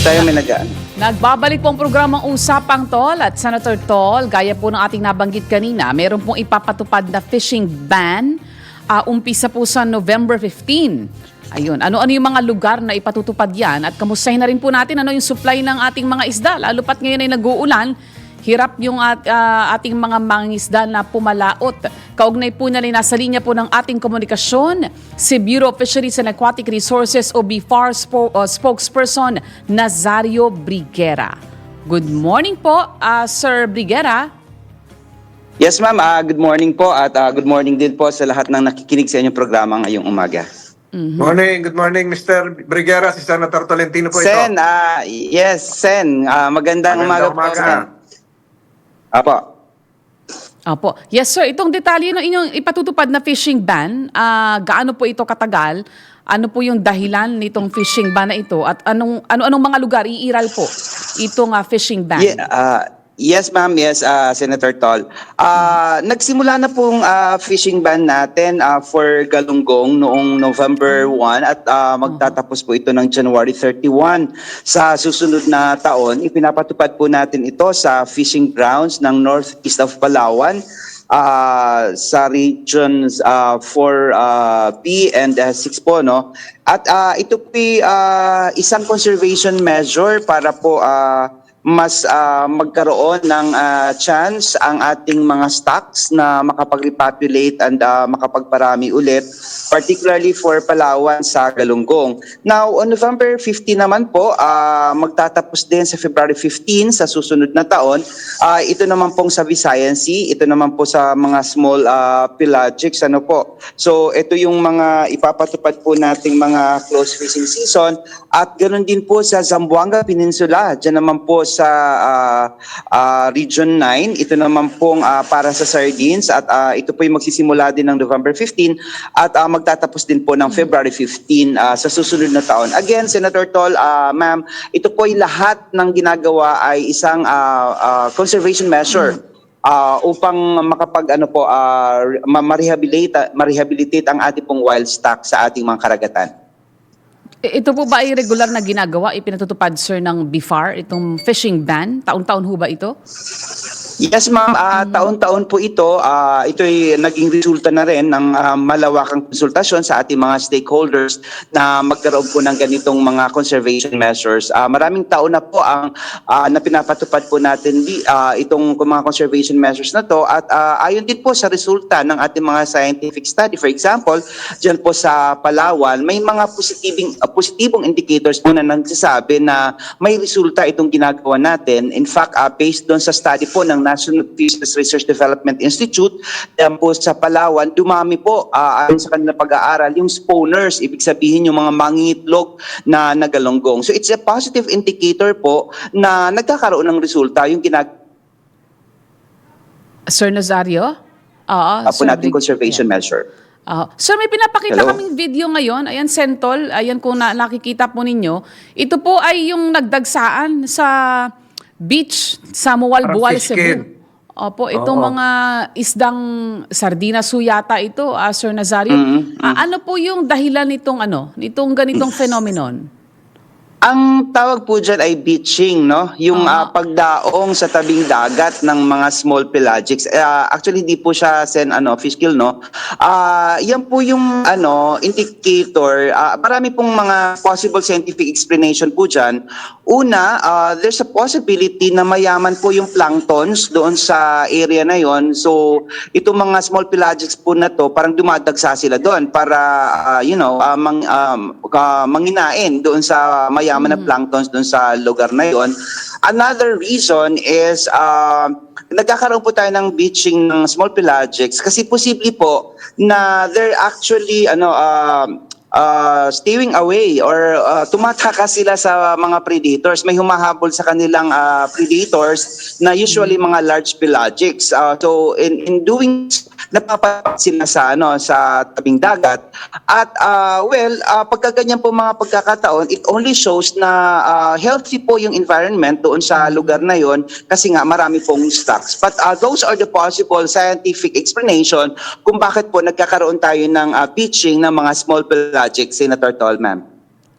tayo may nag Nagbabalik po ang programang Usapang Tol at Senator Tol, gaya po ng ating nabanggit kanina, meron pong ipapatupad na fishing ban. Ah, umpisa po sa November 15. Ayun, ano-ano yung mga lugar na ipatutupad yan at kamustahin na rin po natin ano yung supply ng ating mga isda. Lalo pat ngayon ay nag-uulan, hirap yung at, ah, ating mga mangingisda na pumalaot. Kaugnay po na rin nasa linya po ng ating komunikasyon si Bureau of Fisheries and Aquatic Resources o BFAR spo- uh, spokesperson Nazario Briguera. Good morning po, ah, Sir Briguera. Yes ma'am, Ah, good morning po at ah, good morning din po sa lahat ng nakikinig sa inyong programa ngayong umaga. Morning, good morning Mr. Brigera, si Senator Tolentino po Sen, ito. ah, yes, Sen, ah, magandang, Magandang umaga, po, umaga. Sen. Apo. Opo. Yes sir, itong detalye ng inyong ipatutupad na fishing ban, ah, gaano po ito katagal? Ano po yung dahilan nitong fishing ban na ito at anong ano-anong mga lugar iiral po itong ah, fishing ban? Ye- ah, yes ma'am, yes, ah, Senator Tol. Ah, Nagsimula na pong ah, fishing ban natin ah, for Galunggong noong November 1 at ah, magtatapos po ito ng January 31. Sa susunod na taon, ipinapatupad po natin ito sa fishing grounds ng northeast of Palawan. ah, sa regions ah, 4B and ah, 6 po no at ah, ito po isang conservation measure para po ah, mas ah, magkaroon ng ah, chance ang ating mga stocks na makapag-repopulate and ah, makapagparami ulit, particularly for Palawan sa Galunggong. Now, on November 15 naman po, ah, magtatapos din sa February 15 sa susunod na taon. Ah, ito naman pong sa Visayan ito naman po sa mga small ah, pelagics. Ano po? So, ito yung mga ipapatupad po nating mga close fishing season at ganoon din po sa Zamboanga Peninsula. Diyan naman po sa ah, ah, Region 9. Ito naman pong ah, para sa sardines at ah, ito po yung magsisimula din ng November 15 at ah, magtatapos din po ng February 15 ah, sa susunod na taon. Again, Senator Tol, ah, ma'am, ito po ay lahat ng ginagawa ay isang ah, ah, conservation measure. ah, upang makapag ano po ah, ma- ma-rehabilitate ma-rehabilitate ang ating pong wild stock sa ating mga karagatan. Ito po ba ay regular na ginagawa, ipinatutupad sir ng BIFAR, itong fishing ban? Taon-taon ho ba ito? Yes ma'am, Ah, taon-taon po ito. Ah, ito ay naging resulta na rin ng ah, malawakang konsultasyon sa ating mga stakeholders na magkaroon po ng ganitong mga conservation measures. Ah, maraming taon na po ang ah, na pinapatupad po natin di, ah, itong mga conservation measures na to at ah, ayon din po sa resulta ng ating mga scientific study. For example, diyan po sa Palawan, may mga positibong positibong indicators po na nagsasabi na may resulta itong ginagawa natin. In fact, ah, based doon sa study po ng National Fisheries Research Development Institute, diyan po sa Palawan, dumami po ah, ayon sa kanilang pag-aaral yung spawners, ibig sabihin yung mga mangingitlog na nagalonggong. So it's a positive indicator po na nagkakaroon ng resulta yung ginagawa Sir Nazario? Oo. po Sir nating Brig- conservation measure. Ah, sir, may pinapakita Hello? kaming video ngayon. Ayan, Sentol. Ayan kung na, nakikita po ninyo. Ito po ay yung nagdagsaan sa beach sa Mualbual, Parang fish Cebu. kid. Opo, itong Oo. mga isdang sardina suyata ito, ah, Sir Nazario. Mm-hmm. Ah, ano po yung dahilan nitong ano, nitong ganitong phenomenon? Ang tawag po dyan ay beaching, no? Yung Ah. ah, pagdaong sa tabing dagat ng mga small pelagics. Ah, actually, hindi po siya sen ano, fish kill, no? Ah, yan po yung ano, indicator. Ah, marami pong mga possible scientific explanation po dyan. Una, ah, there's a possibility na mayaman po yung planktons doon sa area na yon. So, itong mga small pelagics po na to, parang dumadagsa sila doon para, ah, you know, ah, mang, um, ka- manginain doon sa mayaman na planktons doon sa lugar na yon. Another reason is uh, nagkakaroon po tayo ng beaching ng small pelagics kasi posible po na they're actually ano uh, uh, staying away or uh, tumataka sila sa mga predators. May humahabol sa kanilang uh, predators na usually mga large pelagics. Uh, so in in doing napapapat sila sa ano sa tabing dagat. At uh, well uh, pagka po mga pagkakataon it only shows na uh, healthy po yung environment doon sa lugar na yon kasi nga marami pong stocks. But uh, those are the possible scientific explanation kung bakit po nagkakaroon tayo ng uh, pitching ng mga small pelagic Senator Tol ma'am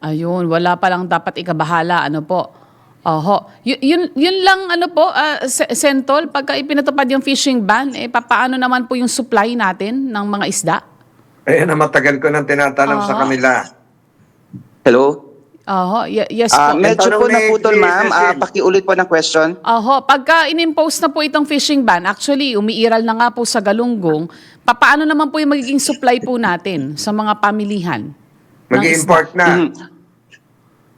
Ayun, wala pa lang dapat ikabahala, ano po. Oho. Y- yun, yun lang, ano po, Se- Sentol, pagka ipinatupad yung fishing ban, eh, papaano naman po yung supply natin ng mga isda? Ayan na matagal ko nang tinatanong sa Ah. kanila. Hello? Oho, y- yes Ah, po. medyo tanong po ni- naputol, ni ma'am. Ah, Cecil. pakiulit po ng question. Oho, pagka in-impose na po itong fishing ban, actually, umiiral na nga po sa galunggong, papaano naman po yung magiging supply po natin sa mga pamilihan? ng Mag-import na. Mhm.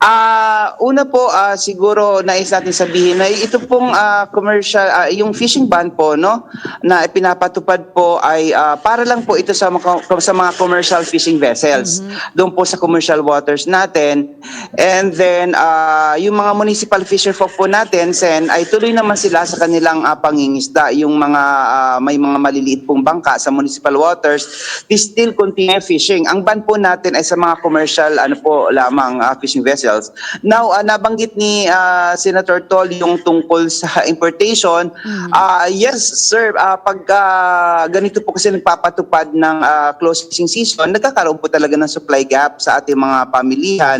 Ah, una po ah, siguro nais natin sabihin na ito pong ah, commercial ah, yung fishing ban po no na pinapatupad po ay ah, para lang po ito sa mga sa mga commercial fishing vessels. Doon po sa commercial waters natin. And then ah, yung mga municipal fisher folk po natin sen ay tuloy naman sila sa kanilang ah, pangingisda. Yung mga ah, may mga maliliit pong bangka sa municipal waters, they still continue fishing. Ang ban po natin ay sa mga commercial ano po lamang ah, fishing vessels. Now, ah, nabanggit ni ah, Senator Tol yung tungkol sa importation. Ah, yes, sir, ah, pag ah, ganito po kasi nagpapatupad ng close fishing season, nagkakaroon po talaga ng supply gap sa ating mga pamilihan.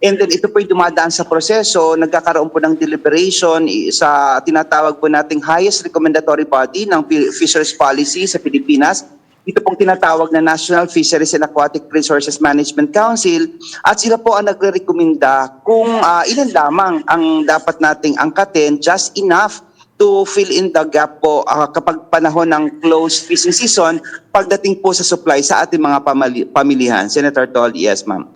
And then ito po yung dumadaan sa proseso, nagkakaroon po ng deliberation sa tinatawag po nating highest recommendatory body ng Fi- Fisheries Policy sa Pilipinas. Ito pong tinatawag na National Fisheries and Aquatic Resources Management Council at sila po ang nagre-recommenda kung ah, ilan lamang ang dapat nating angkatin just enough to fill in the gap po ah, kapag panahon ng closed fishing season pagdating po sa supply sa ating mga pamali- pamilihan. Senator Tol, yes ma'am.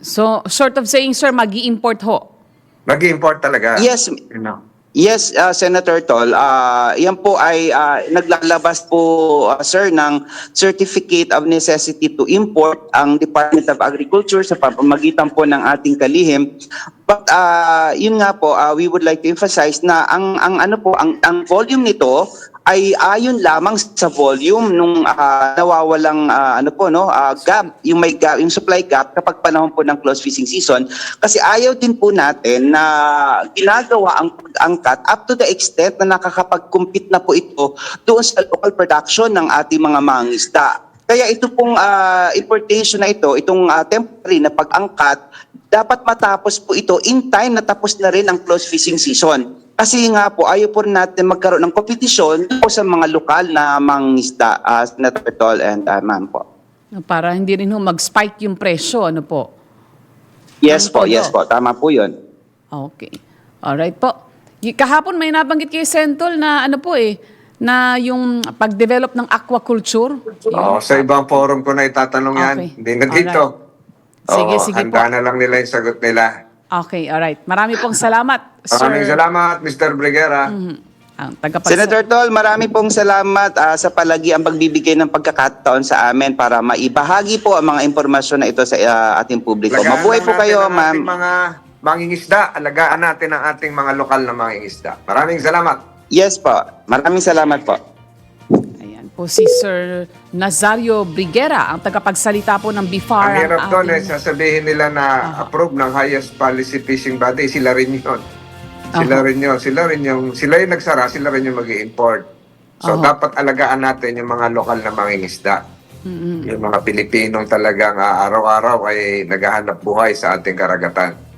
So, sort of saying, sir, mag import ho. Mag-import talaga. Yes, You know. Yes, uh, Senator Tol. Uh, yan po ay uh, naglalabas po, uh, sir, ng Certificate of Necessity to Import ang Department of Agriculture sa pamamagitan po ng ating kalihim. But uh, yun nga po, uh, we would like to emphasize na ang, ang ano po, ang, ang volume nito ay ayon lamang sa volume nung ah, nawawalang ah, ano po no ah, gap yung may gap yung supply gap kapag panahon po ng close fishing season. Kasi ayaw din po natin na ginagawa ang pag-angkat up to the extent na nakakapag-compete na po ito doon sa local production ng ating mga mangisda. Kaya ito pong ah, importation na ito itong ah, temporary na pag-angkat dapat matapos po ito in time na tapos na rin ang close fishing season kasi nga po, ayaw po natin magkaroon ng kompetisyon po sa mga lokal na mangisda, uh, Senator Tol and uh, ma'am po. Para hindi rin ho mag-spike yung presyo, ano po. Yes Ang po, todo. yes po. Tama po yun. Okay. Alright po. Kahapon may nabanggit kay Sentol na ano po eh, na yung pag-develop ng aquaculture. Oo, sa ibang forum ko na itatanong yan. Okay. Hindi na dito. Sige, Oo, sige handa po. na lang nila yung sagot nila. Okay, alright. Marami pong salamat, sir. Maraming salamat, Mr. Brigera. Mhm. Ang tagapagsa- Senator Tol, marami pong salamat ah, sa palagi ang pagbibigay ng pagkakataon sa amin para maibahagi po ang mga impormasyon na ito sa ah, ating publiko. Alagaan Mabuhay lang po natin kayo, ang ma'am. ating mga mangingisda. Alagaan natin ang ating mga lokal na mangingisda. Maraming salamat. Yes po. Maraming salamat po. Po si Sir Nazario Briguera, ang tagapagsalita po ng BIFAR. Ang hirap doon eh, sasabihin nila na approve ng highest policy fishing body, sila rin yun. Sila Aha. rin yun. Sila rin yung, sila yung nagsara, sila rin yung mag import So, Aha. dapat alagaan natin yung mga lokal na mangingisda. Mm-mm. Yung mga Pilipinong talagang ah, araw-araw ay naghahanap buhay sa ating karagatan.